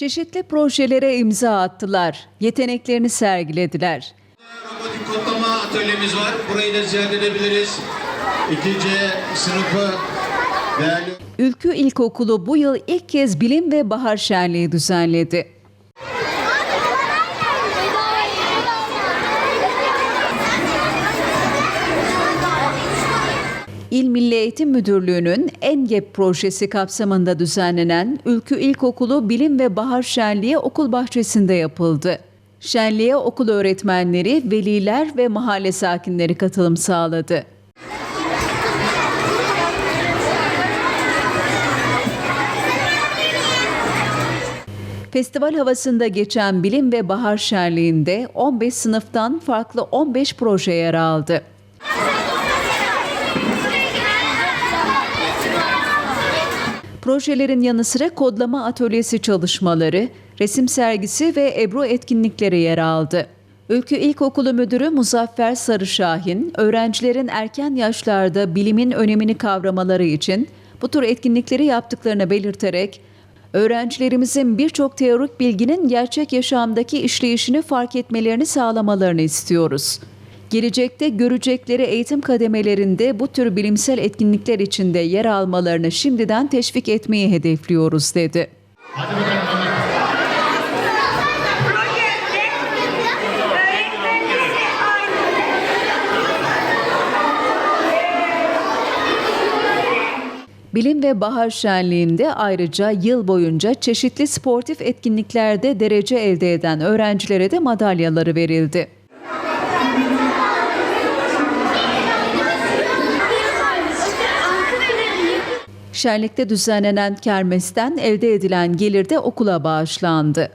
Çeşitli projelere imza attılar, yeteneklerini sergilediler. Robotik kodlama atölyemiz var. Burayı da ziyaret edebiliriz. İkinci sınıfı değerli Ülkü İlkokulu bu yıl ilk kez bilim ve bahar şenliği düzenledi. İl Milli Eğitim Müdürlüğü'nün ENGEP projesi kapsamında düzenlenen Ülkü İlkokulu Bilim ve Bahar Şenliği okul bahçesinde yapıldı. Şenliğe okul öğretmenleri, veliler ve mahalle sakinleri katılım sağladı. Festival havasında geçen Bilim ve Bahar Şenliği'nde 15 sınıftan farklı 15 proje yer aldı. Projelerin yanı sıra kodlama atölyesi çalışmaları, resim sergisi ve Ebru etkinlikleri yer aldı. Ülkü İlkokulu Müdürü Muzaffer Sarışahin, öğrencilerin erken yaşlarda bilimin önemini kavramaları için bu tür etkinlikleri yaptıklarını belirterek, öğrencilerimizin birçok teorik bilginin gerçek yaşamdaki işleyişini fark etmelerini sağlamalarını istiyoruz. Gelecekte görecekleri eğitim kademelerinde bu tür bilimsel etkinlikler içinde yer almalarını şimdiden teşvik etmeyi hedefliyoruz dedi. Öğretmenleri aynı. Bilim ve Bahar Şenliği'nde ayrıca yıl boyunca çeşitli sportif etkinliklerde derece elde eden öğrencilere de madalyaları verildi. Şenlikte düzenlenen kermesten elde edilen gelir de okula bağışlandı.